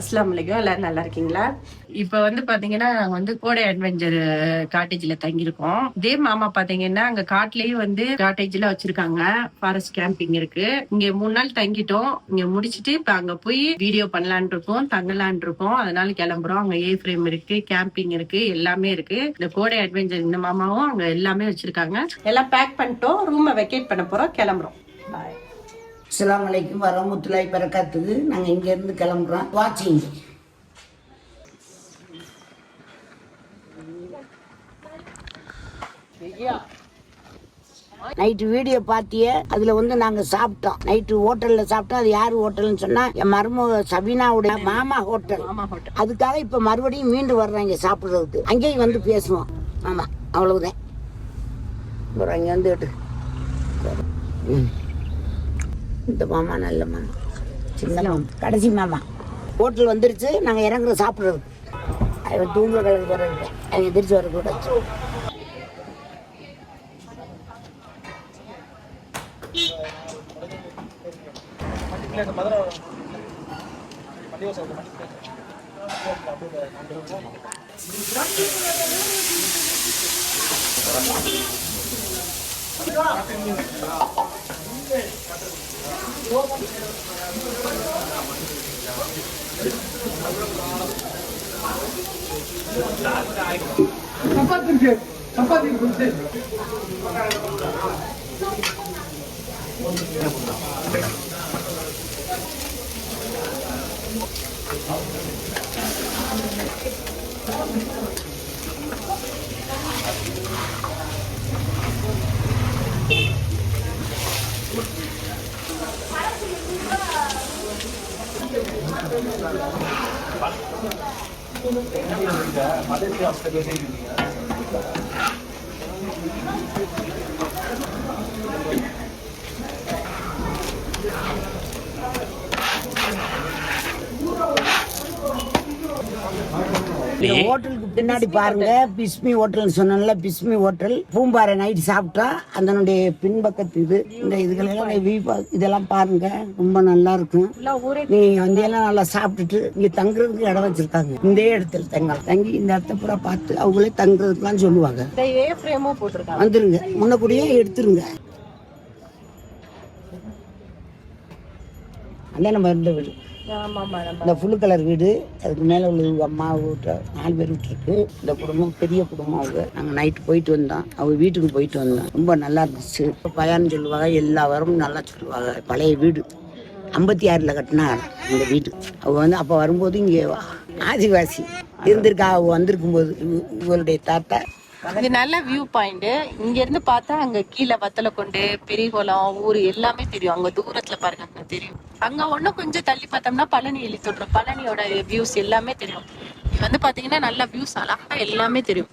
அஸ்லாம் வலைக்கும் எல்லாரும் நல்லா இருக்கீங்களா இப்ப வந்து பாத்தீங்கன்னா நாங்க வந்து கோடை அட்வென்ச்சர் காட்டேஜ்ல தங்கியிருக்கோம். இதே மாமா பாத்தீங்கன்னா அங்க காட்டுலயும் வந்து காட்டேஜ்ல வச்சிருக்காங்க. ஃபாரஸ்ட் கேம்பிங் இருக்கு. இங்க மூணு நாள் தங்கிட்டோம். இங்க முடிச்சிட்டு இப்ப அங்க போய் வீடியோ பண்ணலான் இருக்கோம் தங்கலான் இருக்கோம் அதனால கிளம்புறோம். அங்க ஏ ஃப்ரேம் இருக்கு கேம்பிங் இருக்கு எல்லாமே இருக்கு. இந்த கோடை அட்வென்ச்சர் இந்த மாமாவும் அங்க எல்லாமே வச்சிருக்காங்க. எல்லாம் பேக் பண்ணிட்டோம். ரூமை வெக்கேட் பண்ண போறோம். கிளம்புறோம். பாய் அஸ்ஸலாமு அலைக்கும் வரமத்துலாய் பரக்காத்துக்கு நாங்கள் இங்கேருந்து கிளம்புறோம். வாட்சிங் நைட்டு வீடியோ பார்த்தியே அதில் வந்து நாங்கள் சாப்பிட்டோம். நைட்டு ஹோட்டலில் சாப்பிட்டோம். அது யார் ஹோட்டல்னு சொன்னால் என் மருமக சபீனாவுடைய மாமா ஹோட்டல். அதுக்காக இப்போ மறுபடியும் மீண்டும் வர்றாங்க சாப்பிட்றதுக்கு. அங்கேயும் வந்து பேசுவோம். ஆமாம் அவ்வளவுதான். அப்புறம் அங்கே வந்துட்டு ம் இந்த மாமா நல்ல மாமா. சின்ன மாமா. கடைசி மாமா. ஹோட்டல் வந்துருச்சு. நாங்கள் இறங்குற சாப்பிட்றது. அவன் தூங்க கலந்து போகிறது அவன் எதிர்த்து வரக்கூடாது 잠깐 좀 잠깐 좀 보세요. மலேசியா இந்த ஹோட்டலுக்கு பின்னாடி பாருங்க பிஸ்மி ஹோட்டல்னு சொன்னேன்ல பிஸ்மி ஹோட்டல். பூம்பாறை நைட் சாப்பிட்டா அதனுடைய பின்பக்கத்து இது இந்த இதுகளெல்லாம் பா- இதெல்லாம் பாருங்க ரொம்ப நல்லா இருக்கும். நீங்க வந்தியெல்லாம் நல்லா சாப்பிட்டுட்டு இங்க தங்குறதுக்கு இடம் வச்சிருக்காங்க. இந்த இடத்துல தங்கலாம் தங்கி இந்த இடத்த பூரா பார்த்து அவங்களே தங்குறதுக்குலாம் சொல்லுவாங்க. வந்துருங்க முன்னக்கூடியே எடுத்துருங்க. அதான் நம்ம இருந்த வீடு. இந்த ஃபுல்லு கலர் வீடு அதுக்கு மேலே உள்ள அம்மா வீட்டு நாலு பேர் விட்டுருக்கு. இந்த குடும்பம் பெரிய குடும்பம் அவங்க. நாங்கள் நைட்டு போயிட்டு வந்தோம். அவங்க வீட்டுக்கு போயிட்டு வந்தோம். ரொம்ப நல்லா இருந்துச்சு. பயான்னு சொல்லுவாங்க எல்லா வாரமும் நல்லா சொல்லுவாங்க. பழைய வீடு. ஐம்பத்தி ஆறில் கட்டினா இந்த வீடு. அவள் வந்து அப்போ வரும்போது இங்கே ஆதிவாசி இருந்திருக்கா அவள் வந்திருக்கும் போது இவ- இவளுடைய தாத்தா இது நல்ல வியூ பாயிண்ட் இங்க இருந்து பார்த்தா அங்க கீழே வத்தல கொண்டு பெரியகுளம் ஊர் எல்லாமே தெரியும். அங்க தூரத்துல பாருங்க அங்க தெரியும். அங்க ஒண்ணு கொஞ்சம் தள்ளி பார்த்தோம்னா பழனி எழுதி தொட்டுரும் பழனியோட வியூஸ் எல்லாமே தெரியும். இது வந்து பாத்தீங்கன்னா நல்ல வியூஸ் அழகா எல்லாமே தெரியும்.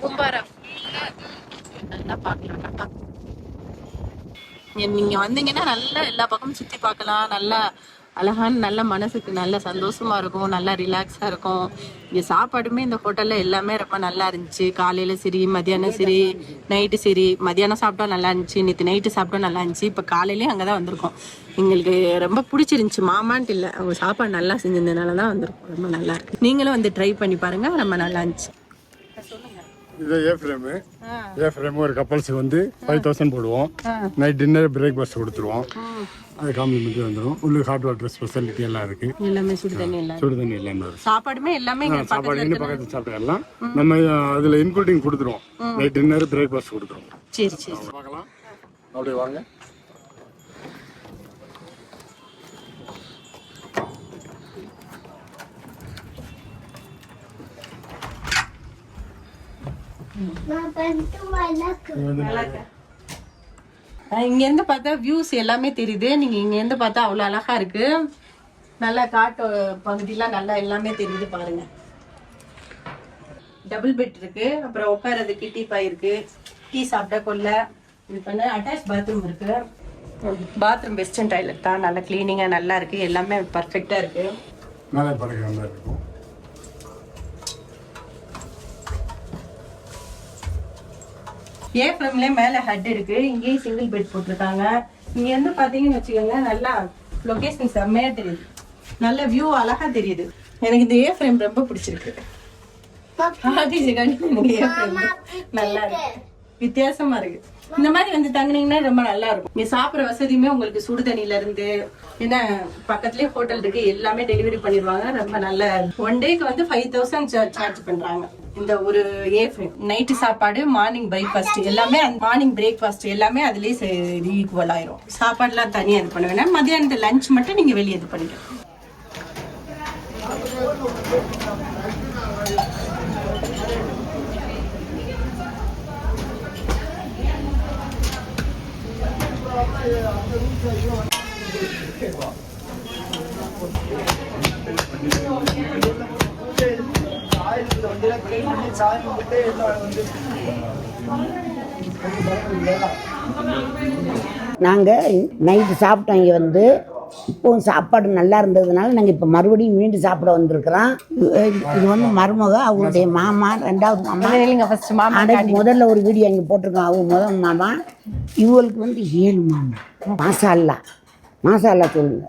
கும்பாரம். நல்லா பாக்கலாம் நீங்க- நீங்க வந்தீங்கன்னா நல்லா எல்லா பக்கமும் சுத்தி பார்க்கலாம். நல்லா அழகான நல்ல மனசுக்கு நல்ல சந்தோஷமா இருக்கும் நல்லா ரிலாக்ஸா இருக்கும். இங்க சாப்பாடுமே இந்த ஹோட்டல்ல எல்லாமே ரொம்ப நல்லா இருந்துச்சு. காலையில சரி மதியானம் சரி நைட்டு சரி. மதியானம் சாப்பிட்டா நல்லா இருந்துச்சு நேற்று நைட்டு சாப்பிட்டா நல்லா இருந்துச்சு. இப்ப காலையிலயும் அங்கதான் வந்திருக்கோம். எங்களுக்கு ரொம்ப பிடிச்சிருந்துச்சு. மாமான்ட்டு இல்ல அவங்க சாப்பாடு நல்லா செஞ்சிருந்ததுனால தான் வந்திருக்கோம். ரொம்ப நல்லா இருக்கு. நீங்களும் வந்து ட்ரை பண்ணி பாருங்க ரொம்ப நல்லா இருந்துச்சு. இது ஏ ஃப்ரேமு ஏ ஃப்ரேம் ஒரு கப்பல்ஸுக்கு வந்து ஃபைவ் தௌசண்ட் போடுவோம். நைட் டின்னர் பிரேக்ஃபாஸ்ட் கொடுத்துருவோம். அது காம்ப்ளிமெண்ட்ரி வந்துடும் உள்ள ஹாட் வாட்டர் ஸ்பெஷாலிட்டி எல்லாம் இருக்கு. எல்லாமே சுடு தண்ணி எல்லாம் சுடு தண்ணி எல்லாம் இருக்கு. சாப்பாடுமே எல்லாமே சாப்பாடு இன்னும் பக்கத்தில் சாப்பிடலாம் நம்ம அதில் இன்க்ளூடிங் கொடுத்துருவோம். நைட் டின்னர் பிரேக்ஃபாஸ்ட் கொடுத்துருவோம். சரி சரி பார்க்கலாம். அப்படியே வாங்க. ஆஹ் இங்க இங்கேருந்து பார்த்தா வியூஸ் எல்லாமே தெரியுது. நீங்க இங்கேருந்து பார்த்தா அவ்வளோ அழகா இருக்கு. நல்லா காட்டு பகுதியெலாம் நல்லா எல்லாமே தெரியுது பாருங்க. டபுள் பெட் இருக்கு. அப்புறம் உட்காரதுக்கு டீ பாய் இருக்கு. டீ சாப்பிட்டா கொல்ல. இது பண்ண அட்டாச் பாத்ரூம் இருக்கு. பாத்ரூம் வெஸ்டர்ன் டாய்லெட் தான். நல்லா க்ளீனிங்காக நல்லா இருக்கு. எல்லாமே பர்ஃபெக்டாக இருக்கு. நல்லா இருக்கும். ஏ ஃப்ரம்ல மேல ஹெட் இருக்கு. இங்கேயும் சிங்கிள் பெட் போட்டிருக்காங்க. இங்க இருந்து பாத்தீங்கன்னு வச்சுக்கோங்க நல்லா லொகேஷன் செம்மையா தெரியுது. நல்ல வியூ அழகா தெரியுது. எனக்கு இந்த ஏ ஃப்ரேம் ரொம்ப பிடிச்சிருக்கு. எனக்கு ஏ ஃப்ரேம் நல்லா இருக்கு. வித்தியாசமா இருக்கு. இந்த மாதிரி வந்து தங்குனீங்கன்னா ரொம்ப நல்லா இருக்கும். நீ சாப்பிடுற வசதியுமே உங்களுக்கு சுடு தண்ணில இருந்து என்ன பக்கத்துலயே ஹோட்டல் இருக்கு எல்லாமே டெலிவரி பண்ணிடுவாங்க. ரொம்ப நல்ல ஒன் டேக்கு வந்து ஃபைவ் தௌசண்ட் சார்ஜ் பண்றாங்க. இந்த ஒரு ஏ ஃப்ரேம் நைட்டு சாப்பாடு மார்னிங் பிரேக்ஃபாஸ்ட் எல்லாமே மார்னிங் பிரேக்ஃபாஸ்ட் எல்லாமே அதுலேயே ஈக்குவல் ஆயிரும். சாப்பாடுலாம் தனியாக இது பண்ண வேணாம். மத்தியானத்து லஞ்ச் மட்டும் நீங்கள் வெளியே இது பண்ணிக்கலாம். நாங்கள் நைட்டு சாப்பிட்டோம் இங்கே வந்து. இப்போவும் சாப்பாடு நல்லா இருந்ததுனால நாங்கள் இப்போ மறுபடியும் மீண்டும் சாப்பிட வந்திருக்கிறோம். இது வந்து மருமக அவங்களுடைய மாமா ரெண்டாவது மாமா. ஃபர்ஸ்ட் மாமா அன்னைக்கு முதல்ல ஒரு வீடியோ இங்கே போட்டிருக்கோம். அவங்க முதல் மாமா. இவங்களுக்கு வந்து ஏழு மாமா. மாசாலா மாசாலா சொல்லுங்க.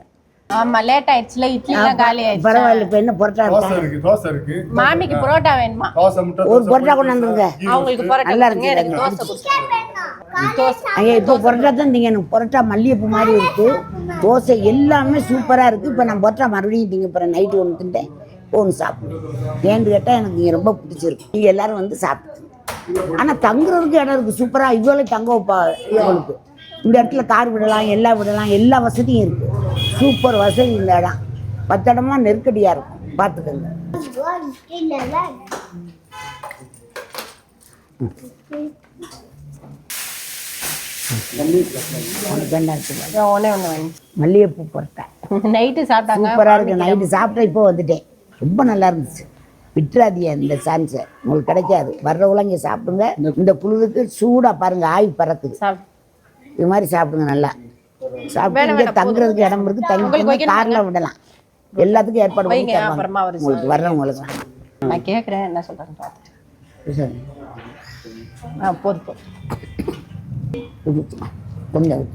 ஆமா லேட் ஆயிடுச்சுல இட்லி எல்லாம் காலி ஆயிடுச்சு? பரவாயில்ல இப்போ என்ன பொரோட்டா தோசை இருக்கா? இருக்கு தோசை இருக்கு. மாமிக்கு புரோட்டா வேணுமா? தோசை முட்டை ஒரு பொரோட்டா கொண்டாந்துருங்க அவங்களுக்கு புரோட்டா நல்லா கொடுங்க, இருக்கு. எனக்கு தோசை. தோசை ஐயா இப்போ பொரோட்டா தான் திங்க எனக்கு பொரோட்டா மல்லிகைப்பூ மாதிரி இருக்கு. தோசை எல்லாமே சூப்பராக இருக்குது இப்போ நான் பொரோட்டா மறுபடியும் திங்க போகிறேன் நைட்டு ஒன்று திண்டேன் ஒன்று சாப்பிடுவேன் ஏன்னு கேட்டால் எனக்கு இங்கே ரொம்ப பிடிச்சிருக்கு. நீங்கள் எல்லாரும் வந்து சாப்பிட்டு ஆனால் தங்குறதுக்கு இடம் இருக்குது சூப்பராக இவ்வளோ தங்க வைப்பா இவங்களுக்கு. இந்த இடத்துல கார் விடலாம் எல்லாம் விடலாம் எல்லா வசதியும் இருக்குது சூப்பர் வசதி இந்த இடம் பத்து இடமா நெருக்கடியாக இருக்கும். பார்த்துக்கோங்க. மல்லிகைப்பூ பொரோட்டா நைட்டு சாப்பிட்டாங்க சூப்பராக இருக்கு. நைட்டு சாப்பிட்டா இப்போ வந்துட்டேன். ரொம்ப நல்லா இருந்துச்சு. விட்டுறாதீங்க இந்த சான்ஸை உங்களுக்கு கிடைக்காது. வர்றவங்களாம் இங்கே சாப்பிடுங்க. இந்த புழுதுக்கு சூடாக பாருங்க. ஆய் பறக்குது. இது மாதிரி சாப்பிடுங்க நல்லா. சாப்பிட்டு தங்குறதுக்கு இடம் இருக்கு தங்கி காரில் விடலாம். எல்லாத்துக்கும் ஏற்பாடு பண்ணி. அப்புறமா உங்களுக்கு வர்றவங்களுக்கு நான் கேக்குறேன் என்ன சொல்றாங்க பார்த்துட்டு. ஆ போதும் போதும் கொஞ்சம்.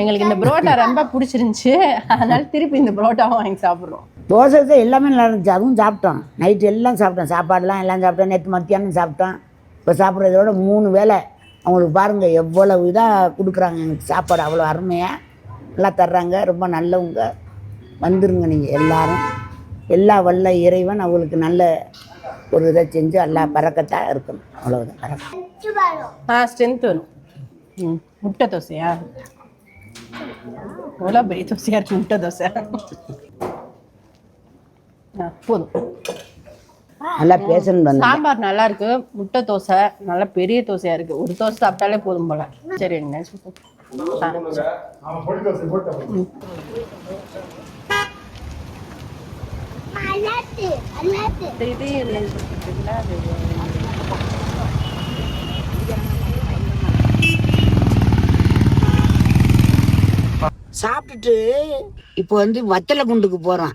எங்களுக்கு இந்த புரோட்டா ரொம்ப பிடிச்சிருந்துச்சு. அதனால திருப்பி இந்த புரோட்டாவும் வாங்கி சாப்பிடுறோம். தோசை தான் எல்லாமே நல்லா இருந்துச்சு. அதுவும் சாப்பிட்டோம். நைட்டு எல்லாம் சாப்பிட்டோம். சாப்பாடுலாம் எல்லாம் சாப்பிட்டோம். நேற்று மத்தியானம் சாப்பிட்டோம். இப்போ சாப்பிட்றதோட மூணு வேளை அவங்களுக்கு பாருங்கள் எவ்வளவு இதாக கொடுக்குறாங்க எனக்கு சாப்பாடு அவ்வளோ அருமையாக நல்லா தர்றாங்க ரொம்ப நல்லவங்க. வந்துருங்க நீங்கள் எல்லாரும். எல்லா வல்ல இறைவன் அவங்களுக்கு நல்ல ஒரு இதை செஞ்சு எல்லா பறக்கத்தாக இருக்கணும். அவ்வளோதான் பறக்க ஆ ஸ்ட்ரென்த் வரும். ம் முட்டை தோசையா? எவ்வளோ பெரிய தோசையா இருக்கு முட்டை தோசை? ஆ போதும். நல்லா பேசணும் வந்து சாம்பார் நல்லா இருக்கு. முட்டை தோசை நல்லா பெரிய தோசையா இருக்கு. ஒரு தோசை சாப்பிட்டாலே போதும் போல. சரி சாப்பிட்டுட்டு இப்போ வந்து வத்தலை குண்டுக்கு போகிறோம்